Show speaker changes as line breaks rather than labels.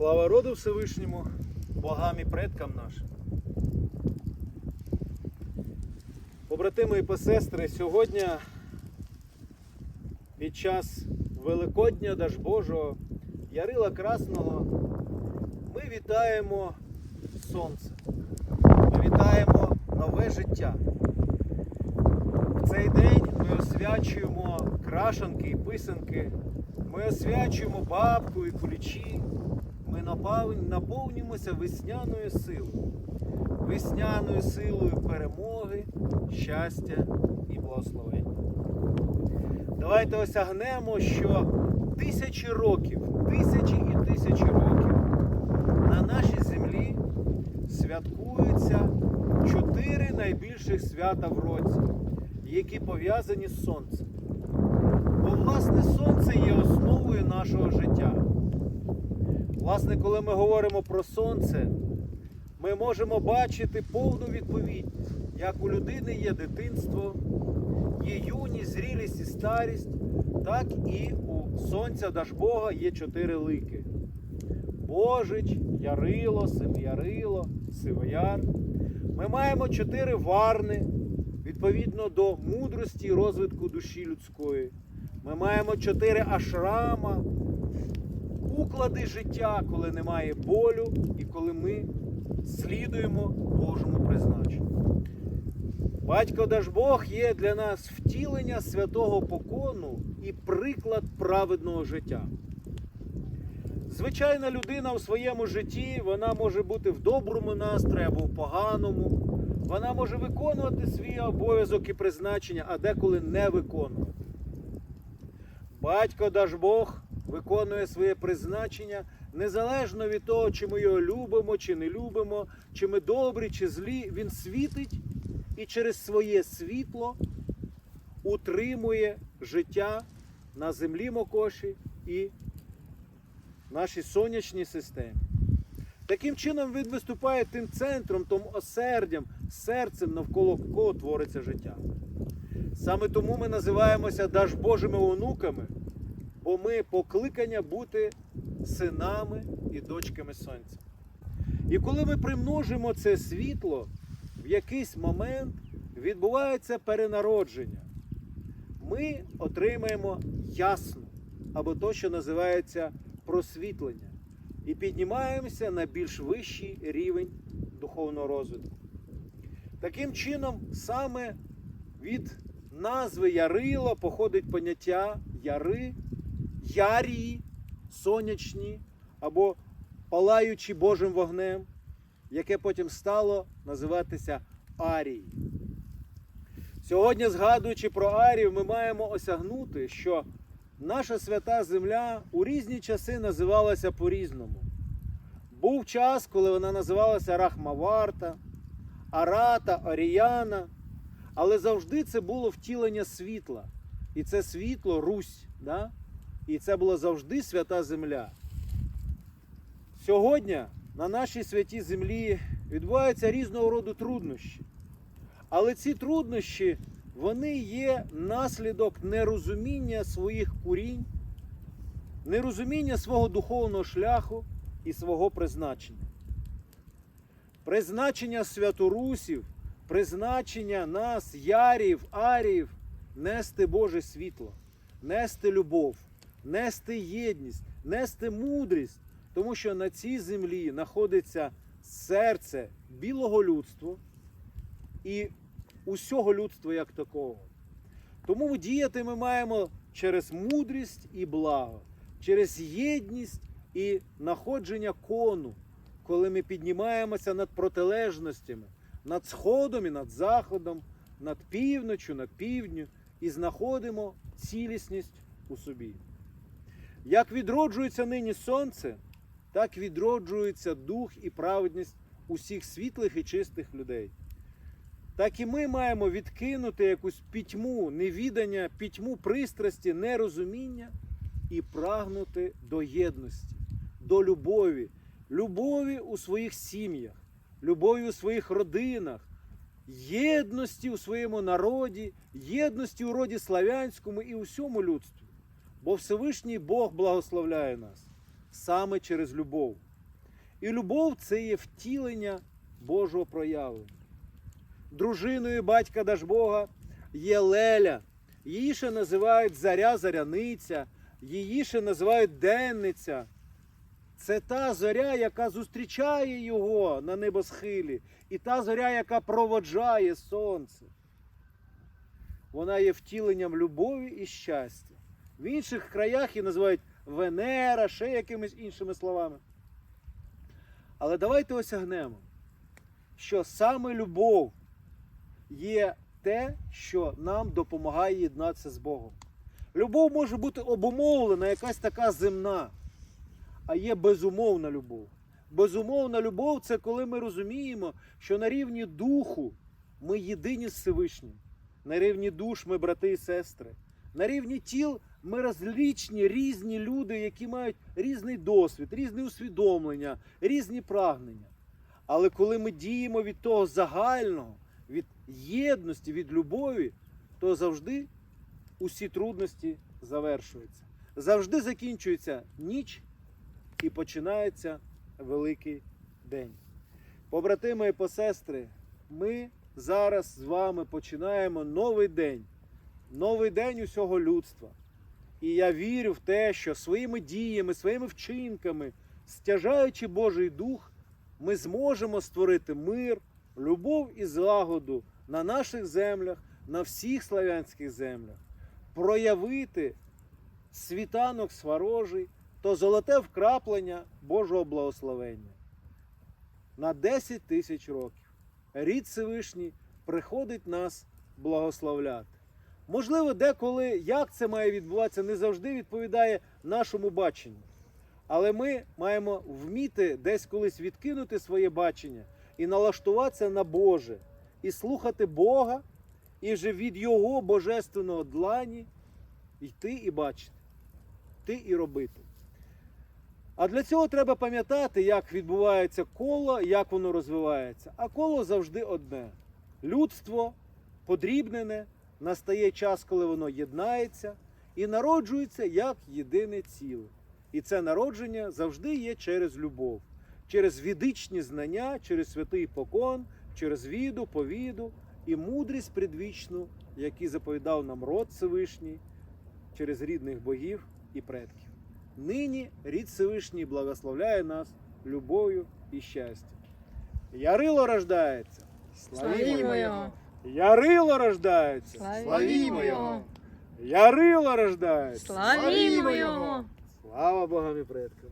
Слава роду Всевишньому, богам і предкам нашим. Побратими і посестри, сьогодні під час Великодня Дажбожого Ярила Красного ми вітаємо сонце. Ми вітаємо нове життя. В цей день ми освячуємо крашанки і писанки, ми освячуємо бабку і кулічі, наповнюємося весняною силою, весняною силою перемоги, щастя і благословення. Давайте осягнемо, що тисячі років, тисячі і тисячі років на нашій землі святкуються чотири найбільших свята в році, які пов'язані з сонцем. Бо власне сонце є основою нашого життя. Власне, коли ми говоримо про сонце, ми можемо бачити повну відповідність, як у людини є дитинство, є юність, зрілість і старість, так і у сонця Дажбога є чотири лики. Божич, Ярило, Семиярило, Сивояр. Ми маємо чотири варни відповідно до мудрості і розвитку душі людської. Ми маємо чотири ашрама, уклади життя, коли немає болю і коли ми слідуємо Божому призначенню. Батько Дажбог є для нас втілення святого покону і приклад праведного життя. Звичайна людина в своєму житті вона може бути в доброму настрої або в поганому. Вона може виконувати свій обов'язок і призначення, а деколи не виконувати. Батько Дажбог виконує своє призначення незалежно від того, чи ми його любимо, чи не любимо, чи ми добрі, чи злі. Він світить і через своє світло утримує життя на землі Мокоші і нашій сонячній системі. Таким чином він виступає тим центром, тим осердям, серцем, навколо кого твориться життя. Саме тому ми називаємося Дажбожими онуками, бо ми покликання бути синами і дочками сонця. І коли ми примножимо це світло, в якийсь момент відбувається перенародження. Ми отримаємо ясну або то, що називається просвітлення, і піднімаємося на більш вищий рівень духовного розвитку. Таким чином, саме від назви Ярила походить поняття яри, ярії, сонячні або палаючі Божим вогнем, яке потім стало називатися Арії. Сьогодні, згадуючи про Арію, ми маємо осягнути, що наша свята земля у різні часи називалася по-різному. Був час, коли вона називалася Рахмаварта, Арата, Оріяна, але завжди це було втілення світла. І це світло Русь. Да? І це була завжди свята земля. Сьогодні на нашій святій землі відбуваються різного роду труднощі. Але ці труднощі вони є наслідок нерозуміння своїх курінь, нерозуміння свого духовного шляху і свого призначення. Призначення святорусів, призначення нас, ярів, аріїв, нести Боже світло, нести любов, нести єдність, нести мудрість, тому що на цій землі знаходиться серце білого людства і усього людства як такого. Тому діяти ми маємо через мудрість і благо, через єдність і находження кону, коли ми піднімаємося над протилежностями, над сходом і над заходом, над півночю, над півдню і знаходимо цілісність у собі. Як відроджується нині сонце, так відроджується дух і праведність усіх світлих і чистих людей. Так і ми маємо відкинути якусь пітьму, невідання, пітьму пристрасті, нерозуміння і прагнути до єдності, до любові, любові у своїх сім'ях, любові у своїх родинах, єдності у своєму народі, єдності у роді славянському і усьому людстві. Бо Всевишній Бог благословляє нас саме через любов. І любов це є втілення Божого проявлення. Дружиною батька Дажбога є Леля. Її ще називають заря заряниця, її ще називають денниця. Це та зоря, яка зустрічає його на небосхилі, і та зоря, яка проводжає сонце. Вона є втіленням любові і щастя. В інших краях її називають Венера, ще якимись іншими словами. Але давайте осягнемо, що саме любов є те, що нам допомагає єднатися з Богом. Любов може бути обумовлена, якась така земна, а є безумовна любов. Безумовна любов це коли ми розуміємо, що на рівні духу ми єдині з Всевишнім. На рівні душ ми брати і сестри. На рівні тіл ми розлічні різні люди, які мають різний досвід, різне усвідомлення, різні прагнення. Але коли ми діємо від того загального, від єдності, від любові, то завжди усі трудності завершуються. Завжди закінчується ніч і починається великий день. Побратими і посестри, ми зараз з вами починаємо новий день, новий день усього людства. І я вірю в те, що своїми діями, своїми вчинками, стяжаючи Божий Дух, ми зможемо створити мир, любов і злагоду на наших землях, на всіх славянських землях, проявити світанок сварожий, то золоте вкраплення Божого благословення. На 10 тисяч років рід Всевишній приходить нас благословляти. Можливо, деколи як це має відбуватися, не завжди відповідає нашому баченню. Але ми маємо вміти десь колись відкинути своє бачення і налаштуватися на Боже, і слухати Бога, і вже від Його божественного длані йти і бачити, йти і робити. А для цього треба пам'ятати, як відбувається коло, як воно розвивається. А коло завжди одне. Людство подрібнене, настає час, коли воно єднається і народжується як єдине ціле. І це народження завжди є через любов, через відичні знання, через святий покон, через віду, повіду і мудрість предвічну, які заповідав нам род Всевишній, через рідних богів і предків. Нині рід Всевишній благословляє нас любов'ю і щастям. Ярило рождається.
Славімо його!
Ярило рождається.
Славімо його!
Ярило рождається.
Славімо його!
Слава Богам і предкам.